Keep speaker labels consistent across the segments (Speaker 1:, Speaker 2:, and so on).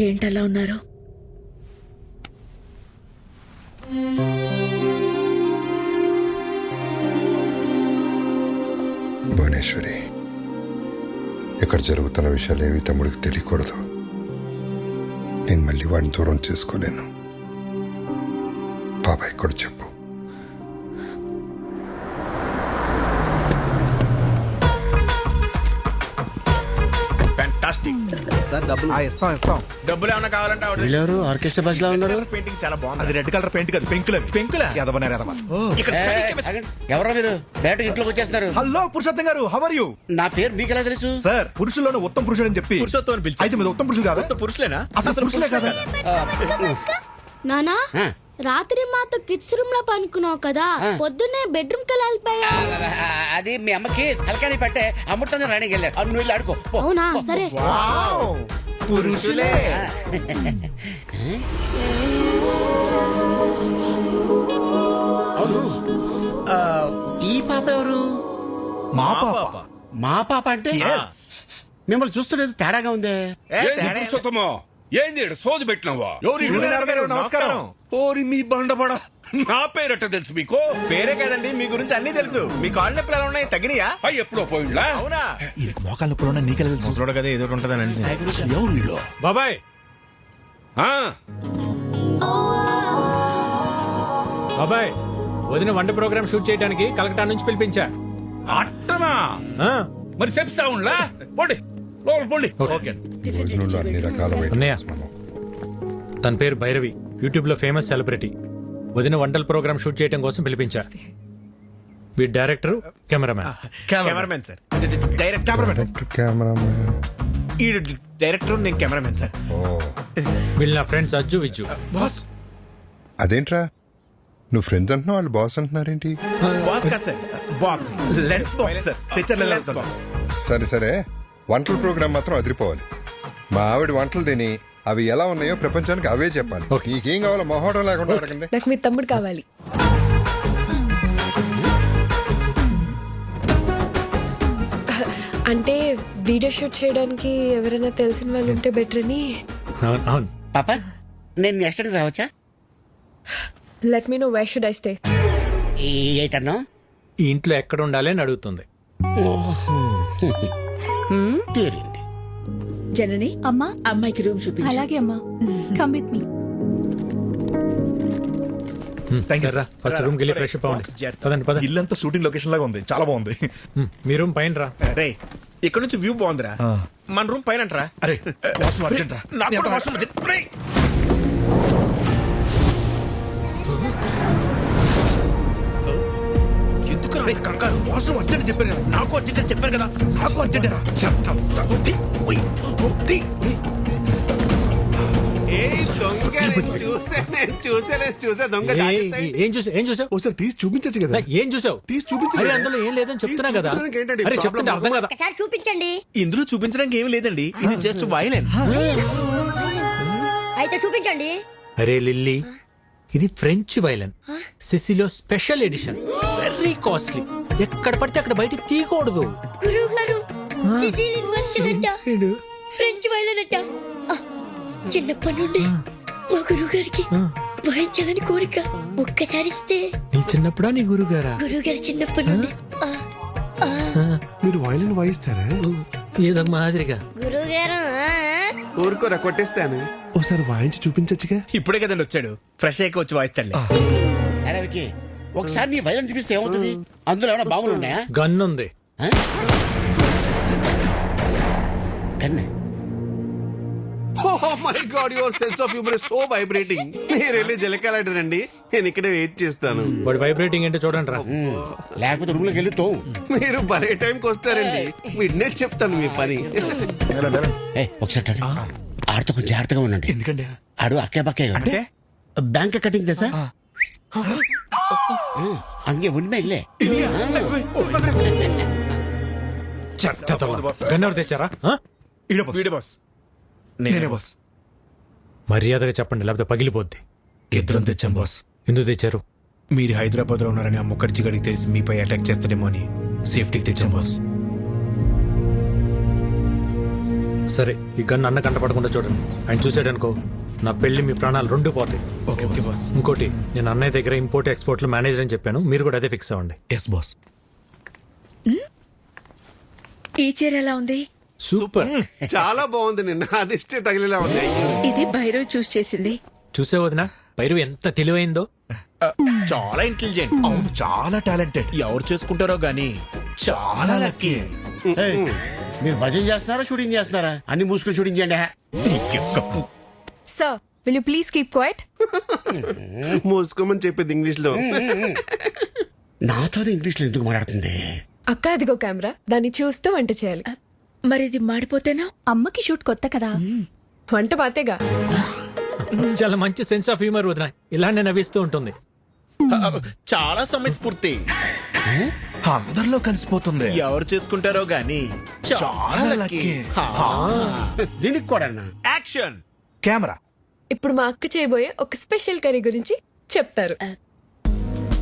Speaker 1: ఏంటలా ఉన్నారు?
Speaker 2: భువనేశ్వరి ఇక్కడ జరుగుతున్న విషయాలు ఏవి తమ్ముడికి తెలియకూడదు. నేను మళ్ళీ వాడిని దూరం చేసుకోలేను. బాబాయ్ కూడా చెప్పు.
Speaker 3: ఇస్తాం ఇస్తాం.
Speaker 4: డబ్బులు ఏమైనా కావాలంటే ఆవిడ
Speaker 5: వీళ్ళెవరు? ఆర్కెస్ట్రా బస్లో ఉన్నారు?
Speaker 4: పెయింటింగ్ చాలా బాగుంది.
Speaker 3: అది రెడ్ కలర్ పెయింట్ కదా పెంకుల?
Speaker 4: పెంకులా
Speaker 3: ఎదవన్నారు ఎదవ
Speaker 4: ఇక్కడ
Speaker 5: ఏ,
Speaker 4: study
Speaker 5: ఏ,
Speaker 4: chemistry.
Speaker 5: ఆగండి. ఎవరో మీరు? డైరెక్ట్ ఇంట్లోకి వచ్చేస్తున్నారు.
Speaker 3: హలో పురుషోత్తం గారు హవర్ యూ
Speaker 5: నా పేరు మీకు ఎలా తెలుసు?
Speaker 3: సార్ పురుషుల్లోనే ఉత్తమ పురుషుడు అని చెప్పి.
Speaker 4: పురుషోత్తం అని పిలిచారు.
Speaker 3: అయితే మీద ఉత్తమ పురుషులు కాదా?
Speaker 4: పురుషులేనా?
Speaker 3: అసలు పురుషులే కదా?
Speaker 6: నానా?
Speaker 5: ఆ.
Speaker 6: రాత్రి మాతో కిడ్స్ రూమ్లో పనుకున్నావు కదా పొద్దున్నే బెడ్రూమ్కి వెళ్ళిపోయా?
Speaker 5: అది మీ అమ్మకి తలకాని పట్టే అమృతంగా రాణికి వెళ్ళారు. నువ్వు వెళ్ళి ఆడుకో.
Speaker 6: అవునా? సరే.
Speaker 3: పురుషులే.
Speaker 5: అవును. ఈ పాప ఎవరు?
Speaker 3: మా పాప.
Speaker 5: మా పాప అంటే. మిమ్మల్ని చూస్తున్నది తేడాగా ఉందే.
Speaker 7: ఏంది ఈడ సోది పెట్టినావా ఎవరు?
Speaker 3: సూర్యనారాయణ గారు, నమస్కారం.
Speaker 7: ఓరి మీ బండబడ. నా పేరట తెలుసు మీకు?
Speaker 4: పేరే కదండి మీ గురించి అన్ని తెలుసు. మీ కాళ్ళు నొప్పులు ఎలా ఉన్నాయి? తగ్గినాయా
Speaker 7: అయ్యి ఎప్పుడో పోయిండ్లా?
Speaker 4: అవునా?
Speaker 3: ఈయనకి మోకాళ్ళ నొప్పులు ఉన్నా నీకెలా తెలుసు?
Speaker 4: ముసలోడు కదా ఏదో ఒకటి ఉంటుందని
Speaker 3: ఎవరు వీళ్ళు?
Speaker 8: బాబాయ్.
Speaker 7: ఆ,
Speaker 8: బాబాయ్ వదిన వంట ప్రోగ్రామ్ షూట్ చేయడానికి కలకటా నుంచి పిలిపించా.
Speaker 7: అట్టనా?
Speaker 8: ఆ,
Speaker 7: మరి చెప్తా ఉండ్లా పోండి.
Speaker 2: అన్ని రకాల
Speaker 8: అన్నయ్య.
Speaker 2: మనం
Speaker 8: తన పేరు భైరవి. యూట్యూబ్లో ఫేమస్ సెలబ్రిటీ. వదిన వంటల ప్రోగ్రామ్ షూట్ చేయడం కోసం పిలిపించా. వీడి director cameraman.
Speaker 4: Cameramen sir. Direct cameramen sir.
Speaker 2: Cameraman.
Speaker 4: ఈ డైరెక్టర్ నేను కెమెరామెన్ సార్.
Speaker 2: ఓ.
Speaker 8: వీళ్ళు నా ఫ్రెండ్స్ అజ్జు విజ్జు.
Speaker 4: బాస్.
Speaker 2: అదేంట్రా? నువ్వు ఫ్రెండ్స్ అంటున్నావు వాళ్ళు బాస్ అంటున్నారేంటి?
Speaker 4: బాస్ కదా sir. Box. Lens box sir. తెచ్చర్ lens box.
Speaker 2: సరే సరే. వంటల ప్రోగ్రామ్ మాత్రం అదిరిపోవాలి. మా ఆవిడ వంటలు తిని అవి ఎలా ఉన్నాయో ప్రపంచానికి అవే చెప్పాలి. నీకేం కావాలో మొహోటం లేకుండా అడగండి.
Speaker 1: నాకు మీ తమ్ముడు కావాలి. అంటే వీడియో షూట్ చేయడానికి ఎవరైనా తెలిసిన వాళ్ళు ఉంటే బెటర్ అని.
Speaker 8: అవును అవును.
Speaker 5: పాప నేను నెక్స్ట్ రావచ్చా?
Speaker 1: Let me know why should I stay
Speaker 5: ఈ ఏటన్నా?
Speaker 8: ఈ ఇంట్లో ఎక్కడ ఉండాలి అని అడుగుతుంది.
Speaker 5: తీరింది.
Speaker 1: జనని
Speaker 9: అమ్మా.
Speaker 1: అమ్మాయికి రూమ్ చూపించు.
Speaker 9: అలాగే అమ్మా. కమ్ విత్ మీ
Speaker 8: సరే
Speaker 3: sir.
Speaker 8: ఫస్ట్ రూమ్కి వెళ్ళి ఫ్రెష్ అవ్వండి. పదండి పద
Speaker 3: ఇల్లంతా షూటింగ్ లొకేషన్ లాగా ఉంది. చాలా బాగుంది.
Speaker 8: మీ రూమ్ పైన రా.
Speaker 4: రే ఇక్కడ నుంచి వ్యూ బాగుందిరా. మన రూమ్ పైన అంటరా?
Speaker 3: అరే వాష్రూమ్ అర్జెంట్ రా.
Speaker 4: నాకు కూడా వాష్రూమ్ వచ్చి- రేయ్! ఇది కంగారు వాష్రూమ్ అర్జెంట్ చెప్పాను కదా. నాకు అర్జెంట్ చెప్పాను కదా. నాకు అర్జెంట్ చెప్తాం.
Speaker 8: ఏ- చూసావు ఏం చూసావు
Speaker 3: ఒకసారి తీసి చూపించచ్చు కదా.
Speaker 8: ఏం చూసావు?
Speaker 3: తీసి చూపించు
Speaker 8: అరే
Speaker 3: కదా.
Speaker 8: అందులో ఏం లేదని చెప్తున్నా కదా.
Speaker 3: చూపించడానికి ఏంటండి?
Speaker 8: అరే
Speaker 3: problem?
Speaker 8: చెప్తుంటే అర్థం కదా.
Speaker 6: ఒకసారి చూపించండి.
Speaker 4: ఇందులో చూపించడానికి ఏమీ లేదండి. ఇది జస్ట్ వైలెన్
Speaker 6: అయితే చూపించండి.
Speaker 8: అరే లిల్లీ. ఇది French violin Cecilio special edition very costly ఎక్కడ పడితే అక్కడ బయట తీయకూడదు.
Speaker 6: గురువు గారు సిసిలియన్ వర్షన్ అంట. ఫ్రెంచ్ వైలన్ అంట. చిన్నప్పటి నుండి మా గురువు గారికి వాయించాలని కోరిక. ఒక్కసారి ఇస్తే.
Speaker 8: నీ చిన్నప్పుడా నీ గురుగారా
Speaker 6: గురువు గారు చిన్నప్పటి నుండి.
Speaker 3: మీరు వైలిన్ వాయిస్తారా?
Speaker 8: ఏదో మాదిరిగా.
Speaker 6: గురువు గారు ఆ,
Speaker 4: ఊరుకోరా కొట్టేస్తాను.
Speaker 3: ఒకసారి వాయించి చూపించచ్చుగా?
Speaker 4: ఇప్పుడే కదండి వచ్చాడు. ఫ్రెష్ అయ్యి వచ్చి వాయిస్తాడు
Speaker 5: అరే వికి ఒకసారి నీ వైద్యం చూపిస్తే ఏమవుతుంది? అందులో ఏమైనా బాంబులు ఉన్నాయా?
Speaker 8: గన్ ఉంది
Speaker 5: కన్నే
Speaker 10: ఓ my god your sense of humour so vibrating మీరు వెళ్ళి జలకాలండి నేను ఇక్కడ వెయిట్ చేస్తాను.
Speaker 8: వాడి వైబ్రేటింగ్ ఏంటో చూడండి రా.
Speaker 5: లేకపోతే రూమ్లోకి వెళ్ళి తోవు.
Speaker 10: మీరు భలే టైంకి వస్తారండి. మిడ్ నైట్ చెప్తాను మీ పని.
Speaker 5: ఒకసారి రండి. ఆడితో కొంచెం జాగ్రత్తగా ఉండండి.
Speaker 3: ఎందుకండి?
Speaker 5: ఆడు అక్కే బక్కే
Speaker 4: అంటే?
Speaker 5: బ్యాంక్ కటింగ్ తెసా అంగే ఉన్మే ఇల్లే.
Speaker 8: గన్ ఎవరు తెచ్చారా?
Speaker 3: ఈడ
Speaker 4: బాస్
Speaker 3: నేనే బాస్
Speaker 8: మర్యాదగా చెప్పండి లేకపోతే పగిలిపోద్ది.
Speaker 4: ఇద్దరం తెచ్చాం బాస్
Speaker 8: ఎందుకు తెచ్చారు?
Speaker 4: మీరు హైదరాబాద్లో ఉన్నారని ఆ ముఖర్జీ గడికి తెలిసి మీపై అటాక్ చేస్తాడేమో అని సేఫ్టీకి తెచ్చాం బాస్
Speaker 8: సరే ఈ గన్ అన్న కంటపడకుండా చూడండి. ఆయన చూసాడనుకో నా పెళ్ళి మీ ప్రాణాలు రెండు పోతాయి.
Speaker 3: ఓకే బాస్
Speaker 8: ఇంకోటి నేను అన్నయ్య దగ్గర ఇంపోర్ట్ ఎక్స్పోర్ట్లో మేనేజర్ అని చెప్పాను. మీరు కూడా అదే ఫిక్స్ అవ్వండి.
Speaker 3: ఎస్ బాస్
Speaker 11: ఈ చీర ఎలా ఉంది?
Speaker 8: సూపర్.
Speaker 10: చాలా బాగుంది నిన్న. అదిష్టే తగిలేలా ఉంది.
Speaker 11: ఇది భైరవ్ చూస్ చేసింది.
Speaker 8: చూసే వదినా? పైరు ఎంత తెలివైందో.
Speaker 4: చాలా ఇంటెలిజెంట్
Speaker 3: అవును చాలా టాలెంటెడ్
Speaker 4: ఎవరు చేసుకుంటారో గానీ చాలా లక్కీ
Speaker 5: ఏయ్, మీరు భజన చేస్తున్నారా షూటింగ్ చేస్తున్నారా? అన్ని మూసుకుని షూటింగ్ చేయండి
Speaker 1: sir will you please keep quiet
Speaker 10: మూసుకోమని చెప్పింది ఇంగ్లీష్లో
Speaker 5: నాతో ఇంగ్లీష్లో ఎందుకు మాట్లాడుతుంది?
Speaker 1: అక్క అదిగో కెమెరా. దాన్ని చూస్తూ వంట చేయాలి.
Speaker 11: మరి ఇది మాడిపోతేనా?
Speaker 9: అమ్మకి షూట్ కొత్త కదా.
Speaker 1: వంట పాతేగా?
Speaker 8: చాలా మంచి సెన్స్ ఆఫ్ హ్యూమర్ వదిన. ఇలానే నవ్విస్తూ ఉంటుంది.
Speaker 4: చాలా సమయస్ఫూర్తి.
Speaker 3: అందరిలో కలిసిపోతుంది.
Speaker 4: ఎవరు చేసుకుంటారో గానీ చాలా లక్కీ
Speaker 5: దీనికి కూడా
Speaker 4: యాక్షన్
Speaker 3: కెమెరా
Speaker 1: ఇప్పుడు మా అక్క చేయబోయే ఒక స్పెషల్ కర్రీ గురించి చెప్తారు.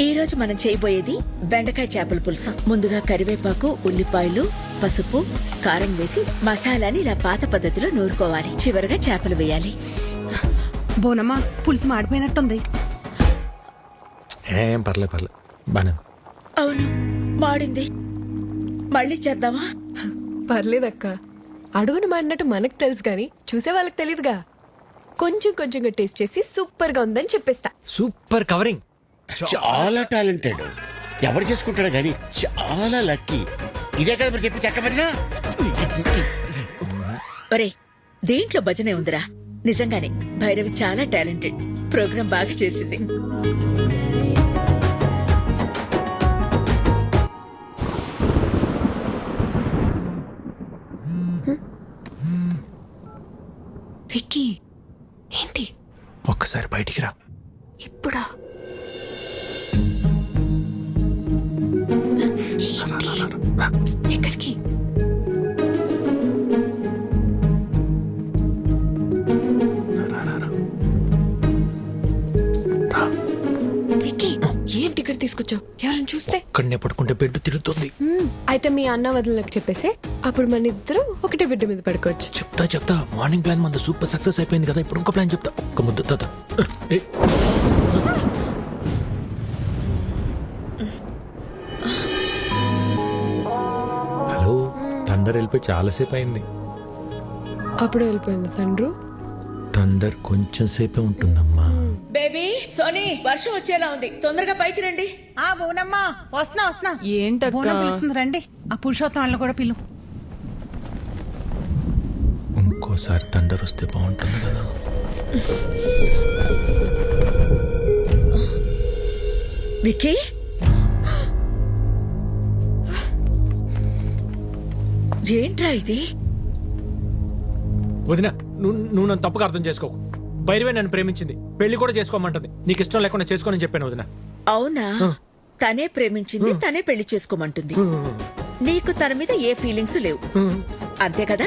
Speaker 11: ఈ రోజు మనం చేయబోయేది బెండకాయ చేపల పులుసు. ముందుగా కరివేపాకు ఉల్లిపాయలు పసుపు కారం వేసి మసాలాని ఇలా పాత పద్ధతిలో నూరుకోవాలి. చివరగా చేపలు వేయాలి.
Speaker 9: బోనమ్మా పులుసు మాడిపోయినట్టుంది.
Speaker 8: ఏం పర్లేదు పర్లేదు.
Speaker 11: అవును మాడింది. మళ్ళీ చేద్దామా?
Speaker 1: పర్లేదక్క. అడుగును మాడినట్టు మనకు తెలుసు కానీ చూసే వాళ్ళకి తెలియదుగా కొంచెం కొంచెంగా టేస్ట్ చేసి సూపర్గా ఉందని చెప్పేస్తా.
Speaker 8: Super covering.
Speaker 5: చాలా టాలెంటెడ్. ఎవరు చేసుకుంటాడు కానీ చాలా లక్కీ. ఇదే కదా మీరు చెప్పి చెక్క భజన?
Speaker 11: ఒరే దేంట్లో భజనే ఉందిరా? నిజంగానే భైరవి చాలా టాలెంటెడ్. ప్రోగ్రాం బాగా చేసింది.
Speaker 1: విక్కీ ఏంటి?
Speaker 8: ఒక్కసారి బయటికి రా.
Speaker 1: ఎక్కడికి? ఏంటి ఇక్కడ తీసుకొచ్చావు? ఎవరైనా చూస్తే?
Speaker 8: ఇక్కడనే పడుకుంటే బెడ్ తిరుగుతుంది.
Speaker 1: అయితే మీ అన్న వదినలకు చెప్పేసి అప్పుడు మన ఇద్దరు ఒకటే బిడ్డ మీద పడుకోవచ్చు.
Speaker 8: చెప్తా చెప్తా. మార్నింగ్ ప్లాన్ మన సూపర్ సక్సెస్ అయిపోయింది కదా ఇప్పుడు ఇంకో ప్లాన్ చెప్తా. ఒక ముద్ద తాత. థండర్ వెళ్ళిపోయి చాలాసేపు అయింది
Speaker 1: అప్పుడు వెళ్ళిపోయింది. తండ్రు?
Speaker 8: థండర్ కొంచెం సేపే ఉంటుందమ్మా.
Speaker 11: బేబీ సోనీ వర్షం వచ్చేలా ఉంది. తొందరగా పైకి రండి.
Speaker 9: ఆ బోనమ్మా వస్తున్నా వస్తున్నా.
Speaker 1: ఏంటక్కా?
Speaker 9: బోనం పిలుస్తుంది రండి. ఆ పురుషోత్తం వాళ్ళని కూడా పిలు.
Speaker 8: ఇంకోసారి థండర్ వస్తే బాగుంటుంది కదా.
Speaker 11: విక్కీ? ఏంట్రా ఇది?
Speaker 8: వదిన నువ్వు నన్ను తప్పుగా అర్థం చేసుకోకు. భైరవే నన్ను ప్రేమించింది. పెళ్ళి కూడా చేసుకోమంటుంది. నీకు ఇష్టం లేకుండా చేసుకోనని చెప్పాను వదిన.
Speaker 11: అవునా? తనే ప్రేమించింది తనే పెళ్ళి చేసుకోమంటుంది. నీకు తన మీద ఏ ఫీలింగ్స్ లేవు. అంతే కదా?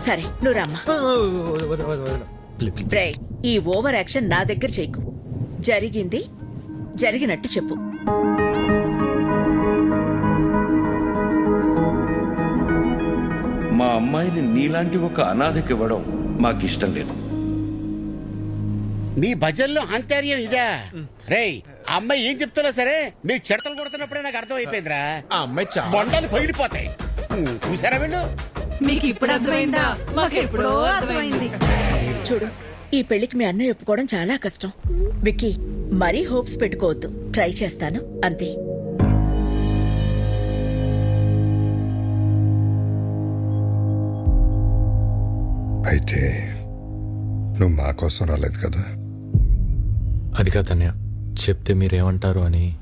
Speaker 11: సరే నువ్వు రమ్మా. ఈ ఓవర్ యాక్షన్ నా దగ్గర చేయకు. జరిగింది జరిగినట్టు చెప్పు.
Speaker 7: మా అమ్మాయిని నీలాంటి ఒక అనాథకి ఇవ్వడం మాకిష్టం లేదు.
Speaker 5: మీ భజనలో అంతర్యం ఇదా? రేయ్ ఆ అమ్మాయి ఏం చెప్తున్నా సరే? మీరు చెడతలు కొడుతున్నప్పుడే నాకు అర్థం అయిపోయిందిరా
Speaker 4: ఆ అమ్మాయి చాలా
Speaker 5: బొండాలు పగిలిపోతాయి. చూసారా వీళ్ళు?
Speaker 9: మీకు ఇప్పుడు అర్థమైందా? మాకు ఎప్పుడో అర్థమైంది.
Speaker 11: చూడు ఈ పెళ్ళికి మీ అన్నయ్య ఒప్పుకోవడం చాలా కష్టం. విక్కీ మరీ హోప్స్ పెట్టుకోవద్దు. ట్రై చేస్తాను. అంతే.
Speaker 2: అయితే నువ్వు మా కోసం రాలేదు కదా?
Speaker 8: అది కాదన్య చెప్తే మీరేమంటారు అని.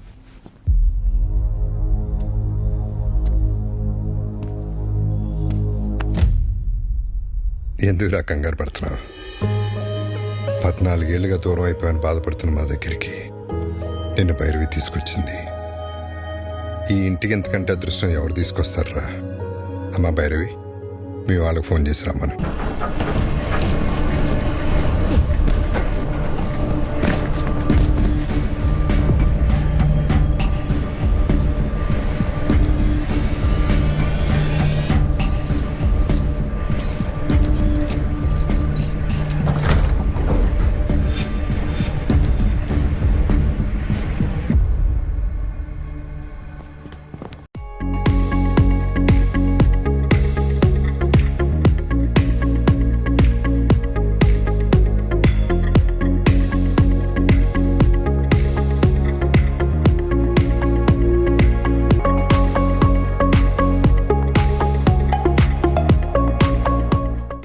Speaker 2: ఎందుకు కంగారు పడుతున్నావు? పద్నాలుగేళ్ళుగా దూరం అయిపోయాను బాధపడుతున్న మా దగ్గరికి. నిన్ను భైరవి తీసుకొచ్చింది. ఈ ఇంటికి ఎంతకంటే అదృష్టం ఎవరు తీసుకొస్తారా అమ్మా భైరవి. మీ వాళ్ళకి ఫోన్ చేసి రమ్మను.